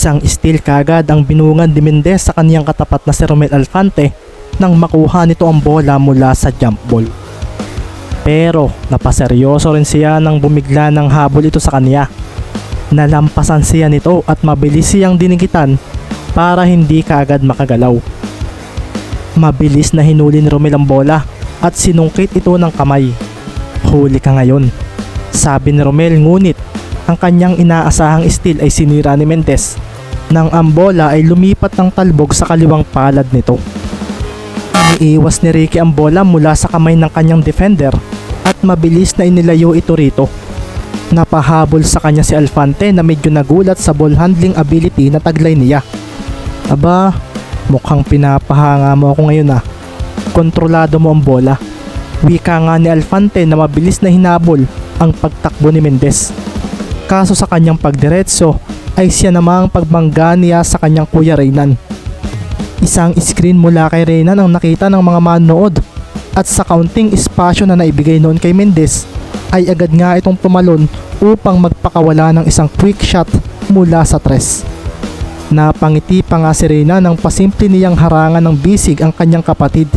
Isang steal kagad ang binungan ni Mendez sa kaniyang katapat na si Romel Alfante nang makuha nito ang bola mula sa jump ball. Pero napaseryoso rin siya nang bumigla ng habol ito sa kanya. Nalampasan siya nito at mabilis siyang dinigitan para hindi kaagad makagalaw. Mabilis na hinuli ni Romel ang bola at sinungkit ito ng kamay. Huli ka ngayon. Sabi ni Romel ngunit ang kanyang inaasahang steal ay sinira ni Mendez nang ang bola ay lumipat ng talbog sa kaliwang palad nito. Iniiwas ni Ricky ang bola mula sa kamay ng kanyang defender at mabilis na inilayo ito rito. Napahabol sa kanya si Alfante na medyo nagulat sa ball handling ability na taglay niya. Aba, mukhang pinapahanga mo ako ngayon ah. Kontrolado mo ang bola. Wika nga ni Alfante na mabilis na hinabol ang pagtakbo ni Mendez. Kaso sa kanyang pagdiretso ay siya namang pagbangga niya sa kanyang kuya Reynan. Isang screen mula kay Reynan ang nakita ng mga manood at sa kaunting espasyo na naibigay noon kay Mendez ay agad nga itong tumalon upang magpakawala ng isang quick shot mula sa tres. Napangiti pa nga si Reyna nang pasimple niyang harangan ng bisig ang kanyang kapatid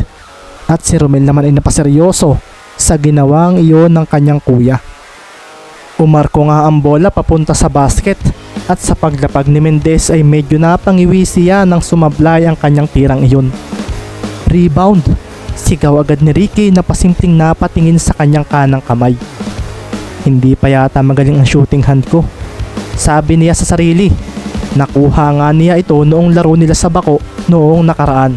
at si Romel naman ay napaseryoso sa ginawang iyon ng kanyang kuya. Umarko nga ang bola papunta sa basket at sa paglapag ni Mendez ay medyo napangiwi siya nang sumablay ang kanyang tirang iyon. Rebound! Sigaw agad ni Ricky na pasimpleng napatingin sa kanyang kanang kamay. Hindi pa yata magaling ang shooting hand ko. Sabi niya sa sarili. Nakuha nga niya ito noong laro nila sa bako noong nakaraan.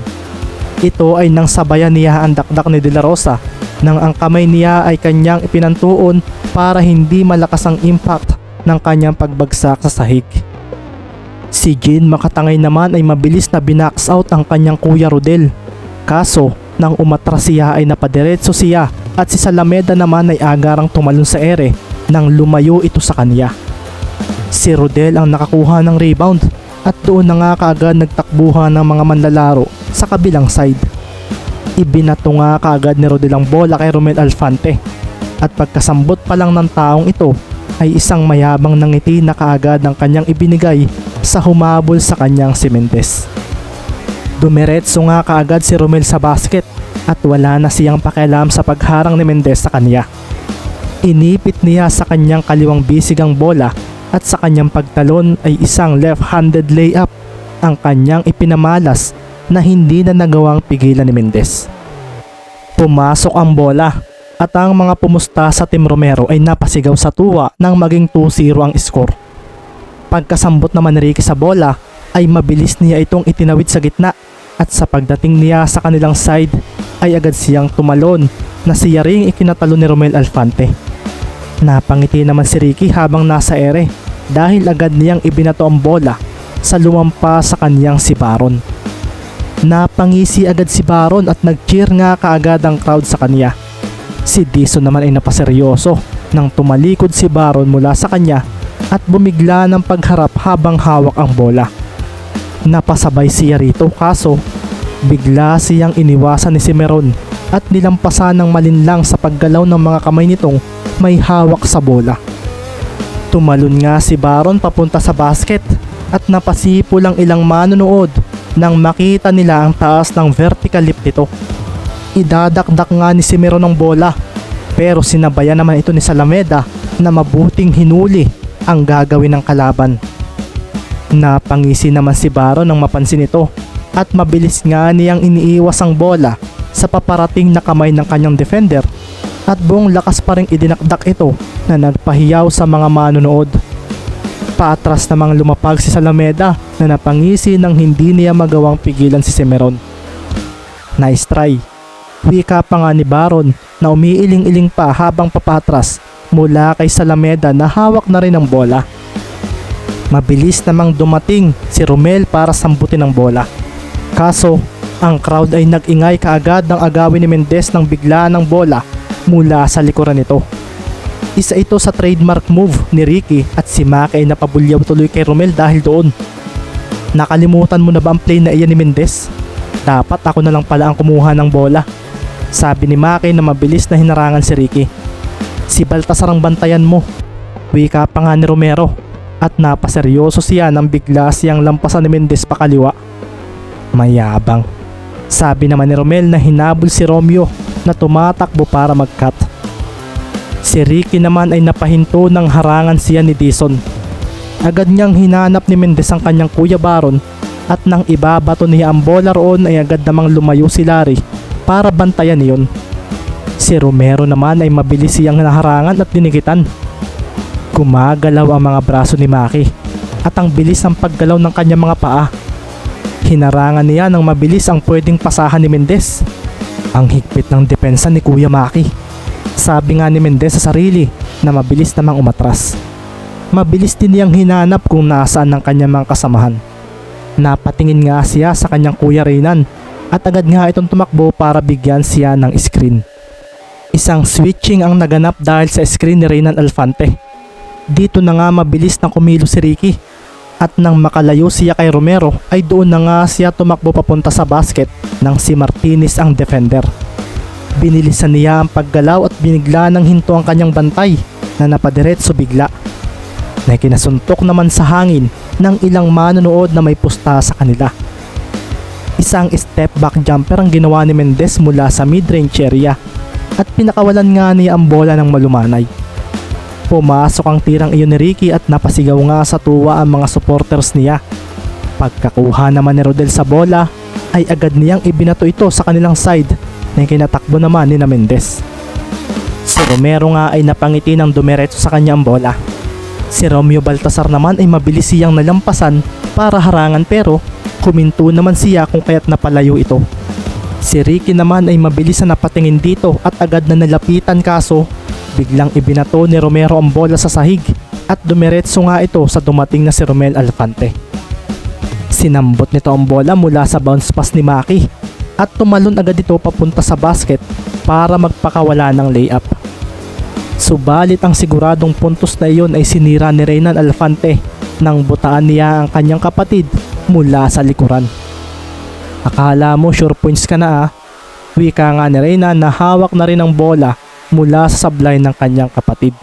Ito ay nang sabayan niya ang dakdak ni De La Rosa nang ang kamay niya ay kanyang ipinantuon para hindi malakas ang impact ng kanyang pagbagsak sa sahig. Si Jin makatangay naman ay mabilis na binax out ang kanyang kuya Rodel. Kaso, nang umatras siya ay napadiretso siya at si Salameda naman ay agarang tumalon sa ere nang lumayo ito sa kanya. Si Rodel ang nakakuha ng rebound at doon na nga kaagad nagtakbuhan ng mga manlalaro sa kabilang side. Ibinato nga kaagad ni Rodel bola kay Romel Alfante at pagkasambot pa lang ng taong ito ay isang mayabang nangiti na kaagad ng kanyang ibinigay sa humabol sa kanyang si Mendez. Dumiretso nga kaagad si Romel sa basket at wala na siyang pakialam sa pagharang ni Mendez sa kanya. Inipit niya sa kanyang kaliwang bisig ang bola at sa kanyang pagtalon ay isang left-handed layup ang kanyang ipinamalas na hindi na nagawang pigilan ni Mendez. Pumasok ang bola at ang mga pumusta sa Team Romero ay napasigaw sa tuwa nang maging 2-0 ang score. Pagkasambot naman ni Ricky sa bola ay mabilis niya itong itinawid sa gitna at sa pagdating niya sa kanilang side ay agad siyang tumalon na siya ring ikinatalo ni Romel Alfante. Napangiti naman si Ricky habang nasa ere dahil agad niyang ibinato ang bola sa lumampa sa kanyang si Baron. Napangisi agad si Baron at nag-cheer nga kaagad ang crowd sa kanya. Si Dison naman ay napaseryoso nang tumalikod si Baron mula sa kanya at bumigla ng pagharap habang hawak ang bola. Napasabay siya rito kaso bigla siyang iniwasan ni Cimeron at nilampasan ng malinlang sa paggalaw ng mga kamay nitong may hawak sa bola. Tumalon nga si Baron papunta sa basket at napasipo lang ilang manonood nang makita nila ang taas ng vertical leap nito. Idadakdak nga ni Cimeron ang bola pero sinabayan naman ito ni Salameda na mabuting hinuli ang gagawin ng kalaban. Napangisi naman si Baron nang mapansin ito at mabilis nga niyang iniiwas ang bola sa paparating na kamay ng kanyang defender at buong lakas pa rin idinakdak ito na nagpahiyaw sa mga manonood. Paatras namang lumapag si Salameda na napangisi nang hindi niya magawang pigilan si Semeron. Nice try. Wika pa nga ni Baron na umiiling-iling pa habang papatras mula kay Salameda na hawak na rin ang bola. Mabilis namang dumating si Romel para sambutin ang bola. Kaso, ang crowd ay nag-ingay kaagad ng agawin ni Mendez ng bigla ng bola mula sa likuran nito. Isa ito sa trademark move ni Ricky at si Maki ay napabulyaw tuloy kay Romel dahil doon. Nakalimutan mo na ba ang play na iyan ni Mendez? Dapat ako na lang pala ang kumuha ng bola. Sabi ni Maki na mabilis na hinarangan si Ricky. Si Baltasar ang bantayan mo. Wika pa nga ni Romero. at napaseryoso siya nang bigla siyang lampasan ni Mendez pa kaliwa. Mayabang. Sabi naman ni Romel na hinabol si Romeo na tumatakbo para mag-cut. Si Ricky naman ay napahinto ng harangan siya ni Dison. Agad niyang hinanap ni Mendez ang kanyang kuya Baron at nang ibabato niya ang bola roon ay agad namang lumayo si Larry para bantayan iyon. Si Romero naman ay mabilis siyang naharangan at dinikitan. Gumagalaw ang mga braso ni Maki at ang bilis ng paggalaw ng kanyang mga paa. Hinarangan niya ng mabilis ang pwedeng pasahan ni Mendez. Ang higpit ng depensa ni Kuya Maki. Sabi nga ni Mendez sa sarili na mabilis namang umatras. Mabilis din niyang hinanap kung nasaan ang kanyang mga kasamahan. Napatingin nga siya sa kanyang kuya Reynan at agad nga itong tumakbo para bigyan siya ng screen. Isang switching ang naganap dahil sa screen ni Reynan Alfante. Dito na nga mabilis na kumilo si Ricky at nang makalayo siya kay Romero ay doon na nga siya tumakbo papunta sa basket nang si Martinez ang defender. Binilisan niya ang paggalaw at binigla ng hinto ang kanyang bantay na napadiretso bigla. Na kinasuntok naman sa hangin ng ilang manonood na may pusta sa kanila. Isang step back jumper ang ginawa ni Mendez mula sa mid-range area at pinakawalan nga niya ang bola ng malumanay. Pumasok ang tirang iyon ni Ricky at napasigaw nga sa tuwa ang mga supporters niya. Pagkakuha naman ni Rodel sa bola ay agad niyang ibinato ito sa kanilang side na kinatakbo naman ni na Mendez. Si Romero nga ay napangiti ng dumiretso sa kanyang bola. Si Romeo Baltasar naman ay mabilis siyang nalampasan para harangan pero kuminto naman siya kung kaya't napalayo ito. Si Ricky naman ay mabilis na napatingin dito at agad na nalapitan kaso biglang ibinato ni Romero ang bola sa sahig at dumiretso nga ito sa dumating na si Romel Alfante. Sinambot nito ang bola mula sa bounce pass ni Maki at tumalon agad ito papunta sa basket para magpakawala ng layup. Subalit ang siguradong puntos na iyon ay sinira ni Reynan Alfante nang butaan niya ang kanyang kapatid mula sa likuran. Akala mo sure points ka na ah. Wika nga ni Reynan na hawak na rin ang bola mula sa sablay ng kanyang kapatid.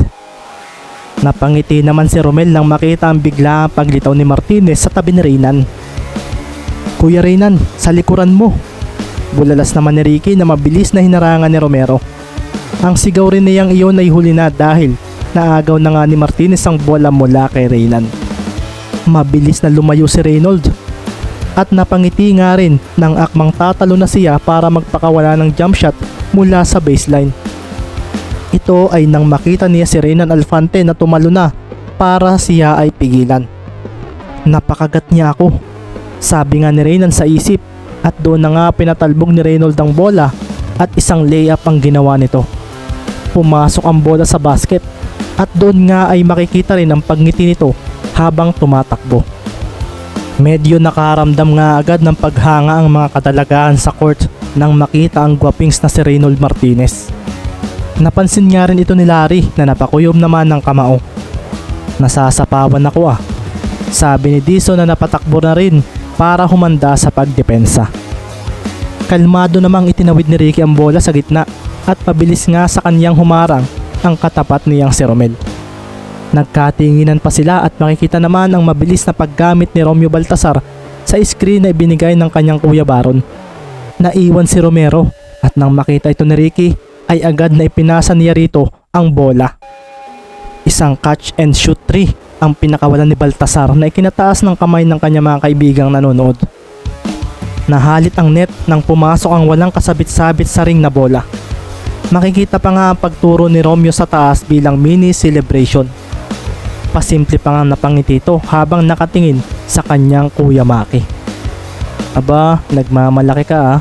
Napangiti naman si Romel nang makita ang bigla ang paglitaw ni Martinez sa tabi ni Reynan. Kuya Reynan, sa likuran mo. Bulalas naman ni Ricky na mabilis na hinarangan ni Romero. Ang sigaw rin niyang iyon ay huli na dahil naagaw na nga ni Martinez ang bola mula kay Reynan. Mabilis na lumayo si Reynold at napangiti nga rin ng akmang tatalo na siya para magpakawala ng jump shot mula sa baseline. Ito ay nang makita niya si Reynan Alfante na tumalo na para siya ay pigilan. Napakagat niya ako. Sabi nga ni Reynan sa isip at doon na nga pinatalbog ni Reynold ang bola at isang layup ang ginawa nito. Pumasok ang bola sa basket at doon nga ay makikita rin ang pagngiti nito habang tumatakbo. Medyo nakaramdam nga agad ng paghanga ang mga kadalagaan sa court nang makita ang gwapings na si Reynold Martinez. Napansin nga rin ito ni Larry na napakuyom naman ng kamao. Nasasapawan ako ah. Sabi ni Dison na napatakbo na rin para humanda sa pagdepensa. Kalmado namang itinawid ni Ricky ang bola sa gitna at pabilis nga sa kanyang humarang ang katapat niyang si Romel. Nagkatinginan pa sila at makikita naman ang mabilis na paggamit ni Romeo Baltasar sa screen na ibinigay ng kanyang kuya Baron. Naiwan si Romero at nang makita ito ni Ricky ay agad na ipinasa niya rito ang bola. Isang catch and shoot 3 ang pinakawalan ni Baltasar na ikinataas ng kamay ng kanyang mga kaibigang nanonood. Nahalit ang net nang pumasok ang walang kasabit-sabit sa ring na bola. Makikita pa nga ang pagturo ni Romeo sa taas bilang mini celebration. Pasimple pa nga napangiti ito habang nakatingin sa kanyang kuya Maki. Aba, nagmamalaki ka ah.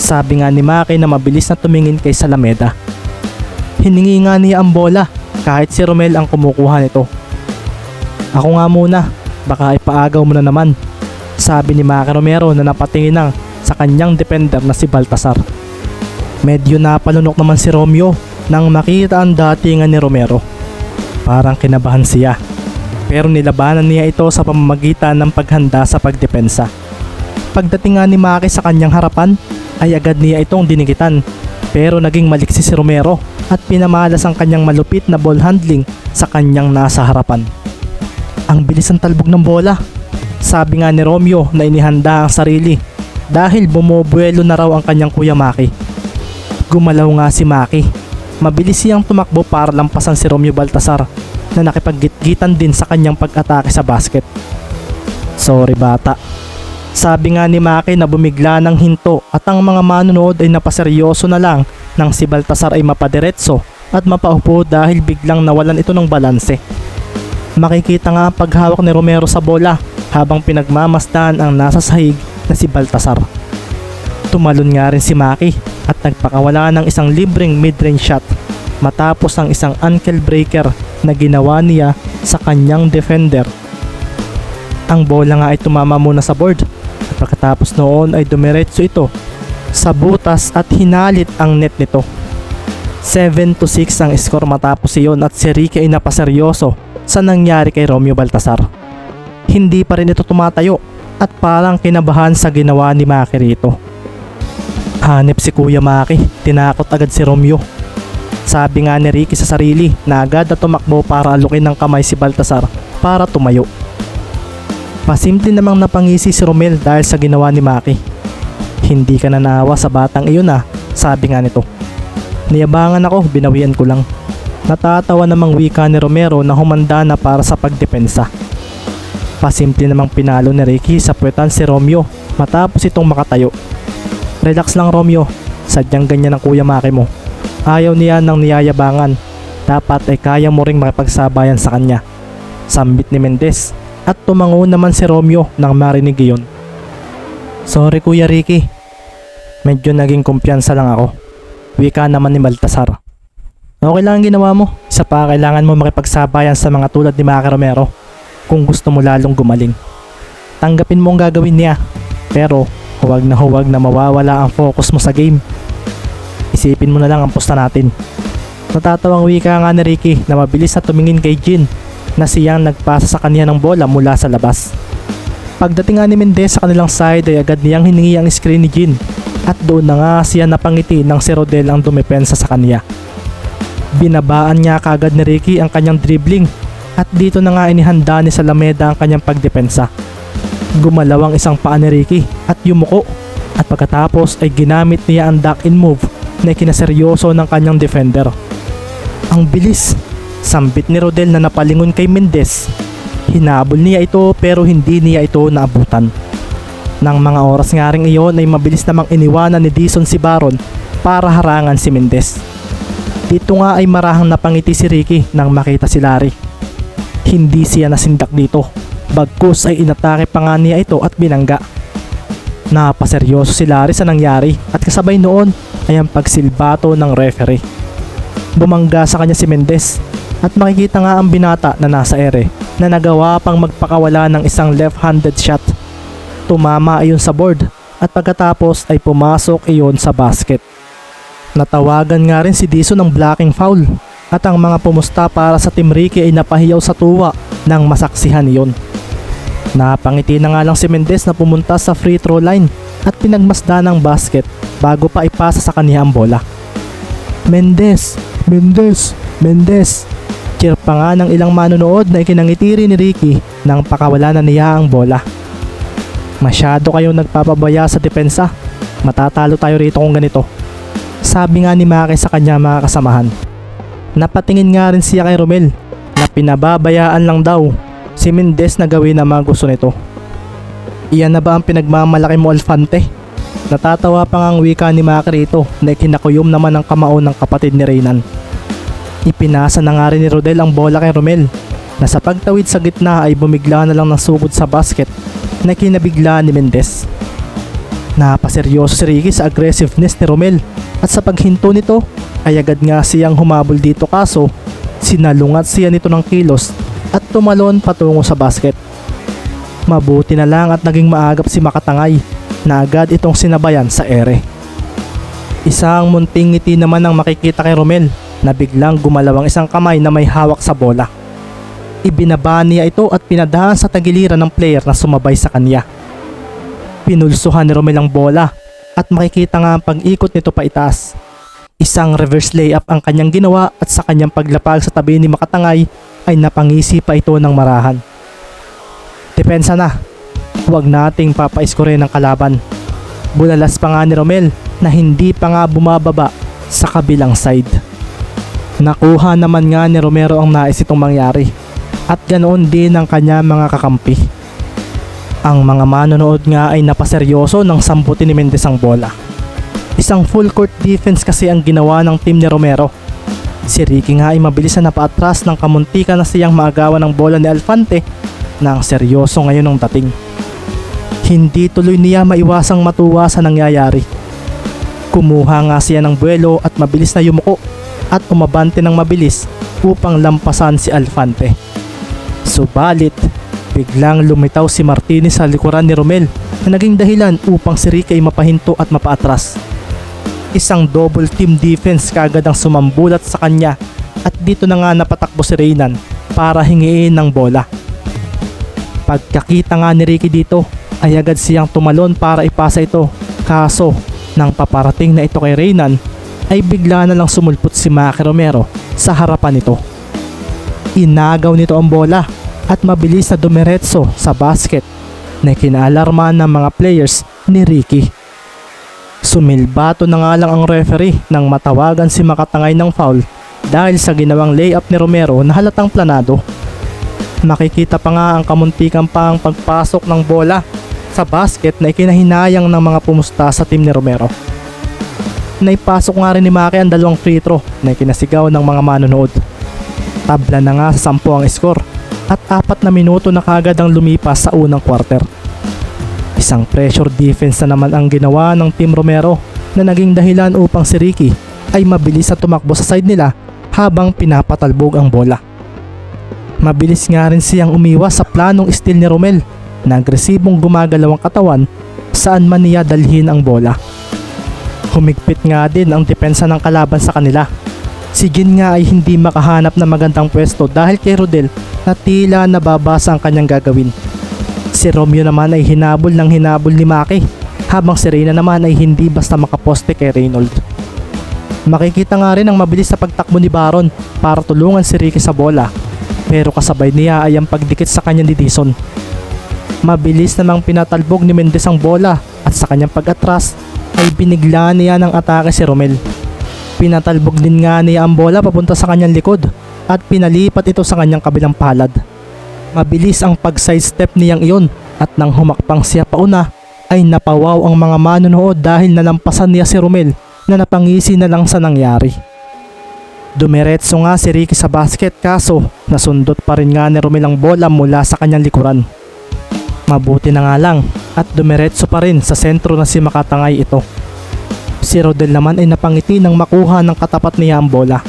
Sabi nga ni Maki na mabilis na tumingin kay Salameda. Hiningi nga niya ang bola kahit si Romel ang kumukuha nito. Ako nga muna, baka ipaagaw mo na naman. Sabi ni Maki Romero na napatingin lang sa kanyang defender na si Baltasar. Medyo napalunok naman si Romeo nang makita ang datingan ni Romero. Parang kinabahan siya. Pero nilabanan niya ito sa pamamagitan ng paghanda sa pagdepensa. Pagdating nga ni Maki sa kanyang harapan, ay agad niya itong dinikitan. Pero naging maliksi si Romero at pinamalas ang kanyang malupit na ball handling sa kanyang nasa harapan. Ang bilis ng talbog ng bola. Sabi nga ni Romeo na inihanda ang sarili dahil bumubuelo na raw ang kanyang kuya Maki. Gumalaw nga si Maki. Mabilis siyang tumakbo para lampasan si Romeo Baltasar na nakipaggitgitan din sa kanyang pag-atake sa basket. Sorry bata. Sabi nga ni Maki na bumigla ng hinto at ang mga manonood ay napaseryoso na lang nang si Baltasar ay mapadiretso at mapaupo dahil biglang nawalan ito ng balanse. Makikita nga ang paghawak ni Romero sa bola habang pinagmamasdan ang nasa sahig na si Baltasar. Tumalon nga rin si Maki at nagpakawala ng isang libreng mid-range shot matapos ang isang ankle breaker na ginawa niya sa kanyang defender. Ang bola nga ay tumama muna sa board at pagkatapos noon ay dumiretso ito sa butas at hinalit ang net nito. 7 to 6 ang score matapos iyon at si Ricky ay napaseryoso sa nangyari kay Romeo Baltasar. Hindi pa rin ito tumatayo at parang kinabahan sa ginawa ni Maki rito. Hanip si Kuya Maki, tinakot agad si Romeo. Sabi nga ni Ricky sa sarili na agad na tumakbo para alukin ng kamay si Baltasar para tumayo. Pasimple namang napangisi si Romel dahil sa ginawa ni Maki. Hindi ka na naawa sa batang iyon ah, sabi nga nito. Niyabangan ako, binawian ko lang. Natatawa namang wika ni Romero na humanda na para sa pagdepensa. Pasimple namang pinalo ni Ricky sa puwetan si Romeo matapos itong makatayo. Relax lang Romeo, sadyang ganyan ang kuya Maki mo. Ayaw niya ng niyayabangan. Dapat ay kaya mo ring makipagsabayan sa kanya. Sambit ni Mendez at tumango naman si Romeo nang marinig iyon. Sorry Kuya Ricky. Medyo naging kumpiyansa lang ako. Wika naman ni Baltasar. Okay lang ang ginawa mo. Isa pa kailangan mo makipagsabayan sa mga tulad ni Maki Romero kung gusto mo lalong gumaling. Tanggapin mo ang gagawin niya. Pero huwag na huwag na mawawala ang focus mo sa game. Isipin mo na lang ang pusta natin. Natatawang wika nga ni Ricky na mabilis na tumingin kay Jin na siyang nagpasa sa kanya ng bola mula sa labas. Pagdating nga ni Mendez sa kanilang side ay agad niyang hiningi ang screen ni Jin at doon na nga siya napangiti ng si Rodel ang dumepensa sa kanya. Binabaan niya kagad ni Ricky ang kanyang dribbling at dito na nga inihanda ni Salameda ang kanyang pagdepensa. Gumalaw ang isang paa ni Ricky at yumuko at pagkatapos ay ginamit niya ang duck in move na kinaseryoso ng kanyang defender. Ang bilis! Sambit ni Rodel na napalingon kay Mendez. Hinabol niya ito pero hindi niya ito naabutan. Nang mga oras nga rin iyon ay mabilis namang iniwanan ni Dison si Baron para harangan si Mendez. Dito nga ay marahang napangiti si Ricky nang makita si Larry. Hindi siya nasindak dito. Bagkus ay inatake pa nga niya ito at binangga. Napaseryoso si Larry sa nangyari at kasabay noon ay ang pagsilbato ng referee. Bumangga sa kanya si Mendez at makikita nga ang binata na nasa ere na nagawa pang magpakawala ng isang left-handed shot. Tumama ayon sa board at pagkatapos ay pumasok iyon sa basket. Natawagan nga rin si Diso ng blocking foul at ang mga pumusta para sa Team Ricky ay napahiyaw sa tuwa nang masaksihan iyon. Napangiti na nga lang si Mendez na pumunta sa free throw line at pinagmasda ng basket bago pa ipasa sa kanya ang bola. Mendez! Mendez! Mendez! Cheer pa nga ng ilang manonood na ikinangitiri ni Ricky nang pakawala na niya ang bola. Masyado kayong nagpapabaya sa depensa. Matatalo tayo rito kung ganito. Sabi nga ni Maki sa kanya mga kasamahan. Napatingin nga rin siya kay Romel na pinababayaan lang daw si Mendez na gawin ang mga gusto nito. Iyan na ba ang pinagmamalaki mo Alfante? Natatawa pa nga ang wika ni Maki rito na ikinakuyom naman ang kamao ng kapatid ni Reynan. Ipinasa na nga rin ni Rodel ang bola kay Romel na sa pagtawid sa gitna ay bumigla na lang ng sugod sa basket na kinabigla ni Mendez. Napaseryoso si Ricky sa aggressiveness ni Romel at sa paghinto nito ay agad nga siyang humabol dito kaso sinalungat siya nito ng kilos at tumalon patungo sa basket. Mabuti na lang at naging maagap si Makatangay na agad itong sinabayan sa ere. Isang munting ngiti naman ang makikita kay Romel na biglang gumalaw ang isang kamay na may hawak sa bola. Ibinaba niya ito at pinadaan sa tagiliran ng player na sumabay sa kanya. Pinulsuhan ni Romel ang bola at makikita nga ang pag-ikot nito pa itaas. Isang reverse layup ang kanyang ginawa at sa kanyang paglapag sa tabi ni Makatangay ay napangisi pa ito ng marahan. Depensa na. Huwag nating papaiskorin ng kalaban. Bulalas pa nga ni Romel na hindi pa nga bumababa sa kabilang side. Nakuha naman nga ni Romero ang nais itong mangyari at ganoon din ang kanya mga kakampi. Ang mga manonood nga ay napaseryoso ng sambutin ni Mendez ang bola. Isang full court defense kasi ang ginawa ng team ni Romero. Si Ricky nga ay mabilis na napaatras ng kamuntika na siyang maagawan ng bola ni Alfante nang seryoso ngayon ang dating. Hindi tuloy niya maiwasang matuwa sa nangyayari. Kumuha nga siya ng buwelo at mabilis na yumuko at umabante ng mabilis upang lampasan si Alfante. Subalit, biglang lumitaw si Martinez sa likuran ni Romel na naging dahilan upang si Ricky ay mapahinto at mapaatras. Isang double team defense kagad ang sumambulat sa kanya at dito na nga napatakbo si Reynan para hingiin ng bola. Pagkakita nga ni Ricky dito ay agad siyang tumalon para ipasa ito kaso nang paparating na ito kay Reynan ay bigla na lang sumulpot si Maki Romero sa harapan nito. Inagaw nito ang bola at mabilis na dumiretso sa basket na kinaalarman ng mga players ni Ricky. Sumilbato na nga lang ang referee nang matawagan si Makatangay ng foul dahil sa ginawang layup ni Romero na halatang planado. Makikita pa nga ang kamuntikan pang pagpasok ng bola sa basket na ikinahinayang ng mga pumusta sa team ni Romero. Naipasok nga rin ni Maki ang dalawang free throw na ikinasigaw ng mga manonood. Tabla na nga sa 10 ang score at apat na minuto na kagad ang lumipas sa unang quarter. Isang pressure defense na naman ang ginawa ng Team Romero na naging dahilan upang si Ricky ay mabilis na tumakbo sa side nila habang pinapatalbog ang bola. Mabilis nga rin siyang umiwas sa planong steal ni Romel na agresibong gumagalaw ang katawan saan man niya dalhin ang bola. Humigpit nga din ang depensa ng kalaban sa kanila. Si Gin nga ay hindi makahanap ng magandang pwesto dahil kay Rodel na tila nababasa ang kanyang gagawin. Si Romeo naman ay hinabol ng hinabol ni Maki habang si Reyna naman ay hindi basta makaposte kay Reynold. Makikita nga rin ang mabilis sa pagtakbo ni Baron para tulungan si Ricky sa bola pero kasabay niya ay ang pagdikit sa kanya ni Dison. Mabilis namang pinatalbog ni Mendez ang bola at sa kanyang pag-atras ay binigla niya ng atake si Romel. Pinatalbog din nga niya ang bola papunta sa kanyang likod at pinalipat ito sa kanyang kabilang palad. Mabilis ang pag-sidestep niyang iyon at nang humakpang siya pauna ay napawaw ang mga manonood dahil nalampasan niya si Romel na napangisi na lang sa nangyari. Dumiretso nga si Ricky sa basket kaso nasundot pa rin nga ni Romel ang bola mula sa kanyang likuran. Mabuti na nga lang at dumiretso pa rin sa sentro na si Makatangay ito. Si Rodel naman ay napangiti nang makuha ng katapat niya ang bola.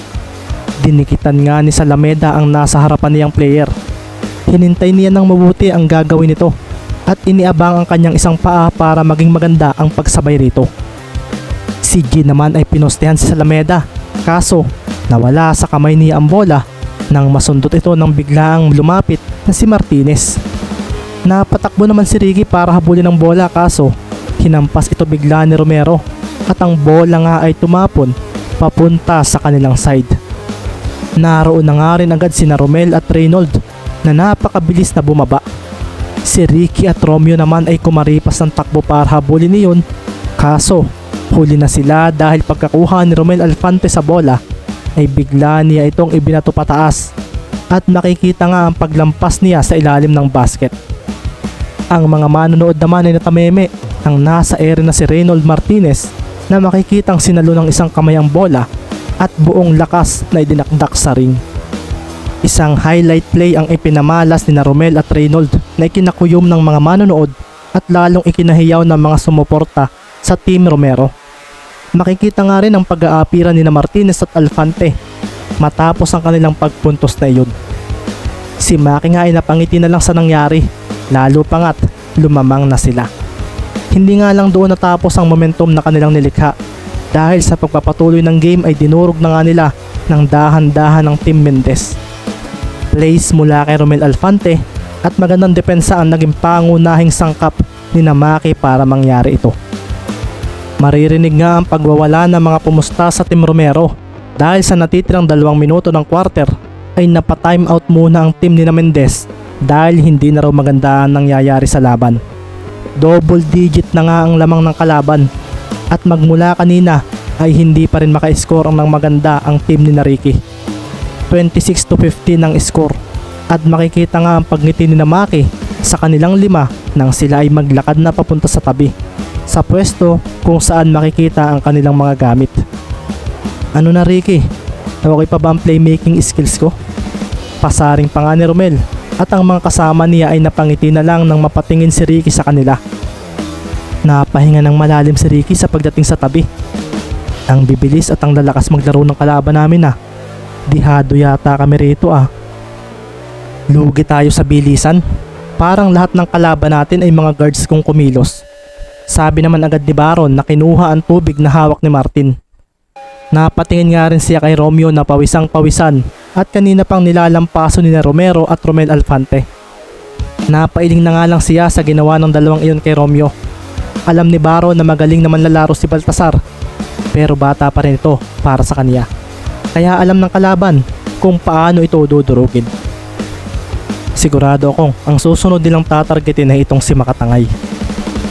Dinikitan nga ni Salameda ang nasa harapan niyang player. Hinintay niya ng mabuti ang gagawin nito at iniabang ang kanyang isang paa para maging maganda ang pagsabay rito. Si G naman ay pinostehan si Salameda kaso nawala sa kamay niya ang bola nang masundot ito ng biglaang lumapit na si Martinez. Napatakbo naman si Ricky para habulin ang bola kaso hinampas ito bigla ni Romero at ang bola nga ay tumapon papunta sa kanilang side. Naroon na nga rin agad sina Romel at Reynold na napakabilis na bumaba. Si Ricky at Romeo naman ay kumaripas ng takbo para habulin niyon kaso huli na sila dahil pagkakuha ni Romel Alfante sa bola ay bigla niya itong ibinato pataas at makikita nga ang paglampas niya sa ilalim ng basket. Ang mga manonood naman ay natameme ang nasa ere na si Reynold Martinez na makikitang sinalo ng isang kamay ang bola at buong lakas na idinakdak sa ring. Isang highlight play ang ipinamalas ni Romel at Reynold na ikinakuyom ng mga manonood at lalong ikinahiyaw ng mga sumuporta sa Team Romero. Makikita nga rin ang pag-aapiran ni Martinez at Alfante matapos ang kanilang pagpuntos na iyon. Si Maki nga ay napangiti na lang sa nangyari, lalo pa nga't lumamang na sila. Hindi nga lang doon natapos ang momentum na kanilang nilikha dahil sa pagpapatuloy ng game ay dinurog na nga nila ng dahan-dahan ng Team Mendez. Plays mula kay Romel Alfante at magandang depensa ang naging pangunahing sangkap ni Namaki para mangyari ito. Maririnig nga ang pagwawala ng mga pumusta sa Team Romero dahil sa natitirang dalawang minuto ng quarter ay napa-time out muna ang team ni na Mendez dahil hindi na raw maganda ang nangyayari sa laban. Double digit na nga ang lamang ng kalaban at magmula kanina ay hindi pa rin maka-score ng maganda ang team ni Nariki. 26 to 15 ang score at makikita nga ang pagngiti ni Namaki sa kanilang lima nang sila ay maglakad na papunta sa tabi sa pwesto kung saan makikita ang kanilang mga gamit. Ano na Ricky? Okay pa ba ang playmaking skills ko? Pasaring pa nga ni Romel at ang mga kasama niya ay napangiti na lang nang mapatingin si Ricky sa kanila. Napahinga ng malalim si Ricky sa pagdating sa tabi. Ang bibilis at ang lalakas maglaro ng kalaban namin ah. Dihado yata kami rito ah. Lugi tayo sa bilisan. Parang lahat ng kalaban natin ay mga guards kung kumilos. Sabi naman agad ni Baron na kinuha ang tubig na hawak ni Martin. Napatingin nga rin siya kay Romeo na pawisang pawisan at kanina pang nilalampaso ni Romero at Romel Alfante. Napailing na nga lang siya sa ginawa ng dalawang iyon kay Romeo. Alam ni Baron na magaling naman lalaro si Baltasar pero bata pa rin ito para sa kanya. Kaya alam ng kalaban kung paano ito dudurugin. Sigurado akong ang susunod nilang tatargetin ay itong si Makatangay.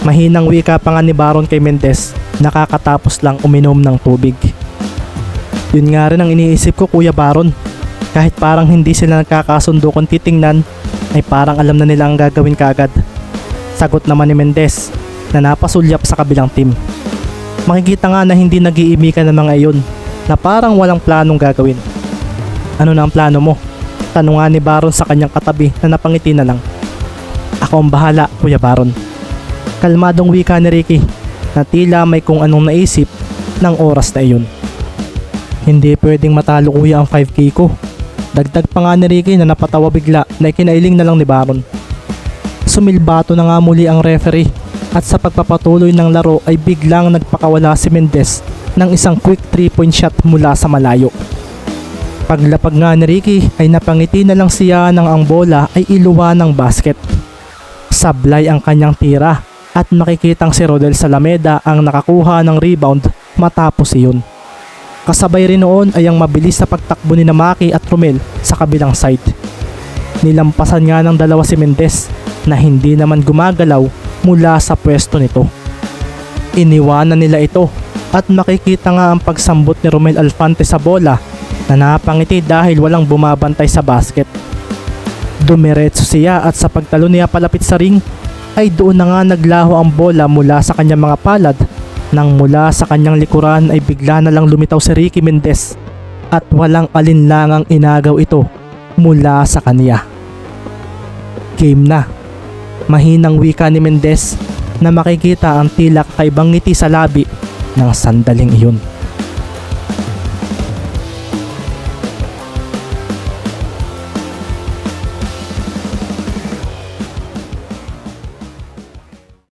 Mahinang wika pa nga ni Baron kay Mendez, nakakatapos lang uminom ng tubig. Yun nga rin ang iniisip ko Kuya Baron. Kahit parang hindi sila nagkakasundo kung titingnan, ay parang alam na nila ang gagawin kaagad. Sagot naman ni Mendez na napasulyap sa kabilang team. Makikita nga na hindi nag-iimikan ng mga iyon na parang walang planong gagawin. Ano na ang plano mo? Tanong nga ni Baron sa kanyang katabi na napangiti na lang. Ako ang bahala, Kuya Baron. Kalmadong wika ni Ricky na tila may kung anong naisip ng oras na iyon. Hindi pwedeng matalo kuya ang 5k ko. Dagdag pa nga ni Ricky na napatawa bigla na ikinailing na lang ni Baron. Sumilbato na nga muli ang referee at sa pagpapatuloy ng laro ay biglang nagpakawala si Mendez ng isang quick 3 point shot mula sa malayo. Paglapag nga ni Ricky ay napangiti na lang siya nang ang bola ay iluwa ng basket. Sablay ang kanyang tira at makikitang si Rodel Salameda ang nakakuha ng rebound matapos iyon. Kasabay rin noon ay ang mabilis na pagtakbo ni Namaki at Romel sa kabilang side. Nilampasan nga ng dalawa si Mendez na hindi naman gumagalaw mula sa pwesto nito. Iniwanan nila ito at makikita nga ang pagsambot ni Romel Alfante sa bola na napangiti dahil walang bumabantay sa basket. Dumiretso siya at sa pagtalo niya palapit sa ring ay doon na nga naglaho ang bola mula sa kanyang mga palad nang mula sa kanyang likuran ay bigla na lang lumitaw si Ricky Mendez at walang alinlangang inagaw ito mula sa kanya. Game na. Mahinang wika ni Mendez na makikita ang tila kakaibang ngiti sa labi ng sandaling iyon.